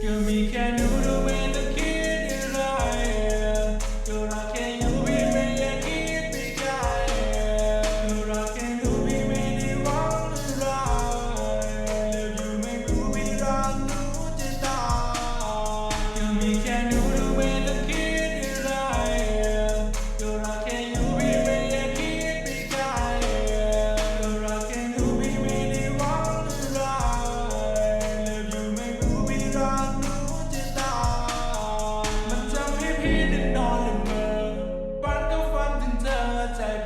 Give me can you do it?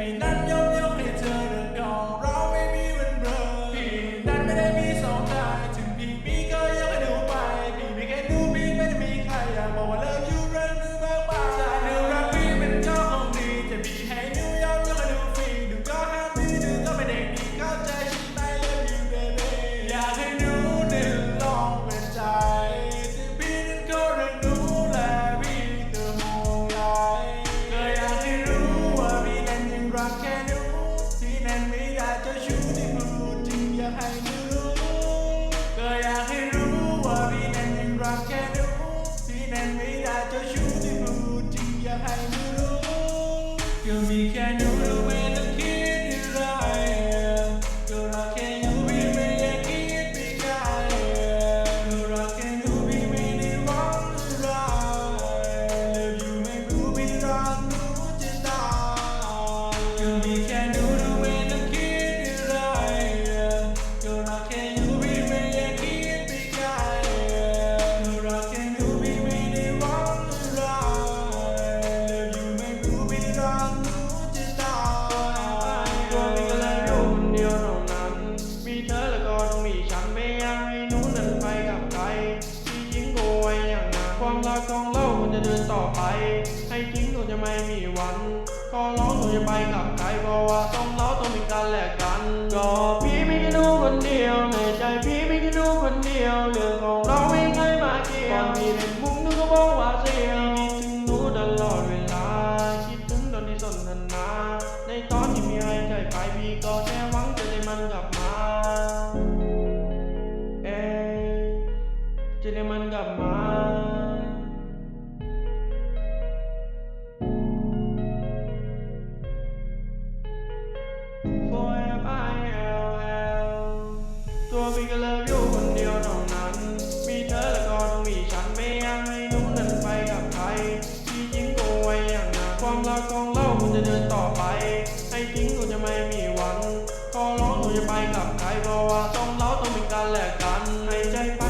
Amen. You make an มีฉันไม่อยากให้หนูนั้นไปกับใครที่ทิ้งกูไว้อย่างนั้นความรักของเราควรจะเดินต่อไป ให้ทิ้งหนูจะไม่มีวันขอร้องหนูจะไปกับใครเพราะว่าต้องเราต้องมีกันแลกกันก็พี่ไม่คิดดูคนเดียวในใจพี่ไม่คิดดูคนเดียวเรื่องของเราไม่เคยมาเกี่ยวมีเป็นมุ้งนึกก็บอกว่าเสียคิดถึงหนูตลอดเวลา คิดถึงตอนที่สนทนาในตอนที่มีใะไรใจไปพี่ก็แค่ ก็เลิฟอยู่คนเดียวเท่านั้น มีเธอแล้วก็ต้องมีฉันไม่อยากให้หนูนั้นไปกับใครที่จริงกูไว้อย่างนั้นความรักของเรามันจะเดินต่อไป ให้ทิ้งหนูจะไม่มีวัน ขอร้องหนูจะไปกับใครเพราะว่าต้องเราต้องเป็นการแลกกันให้ใจ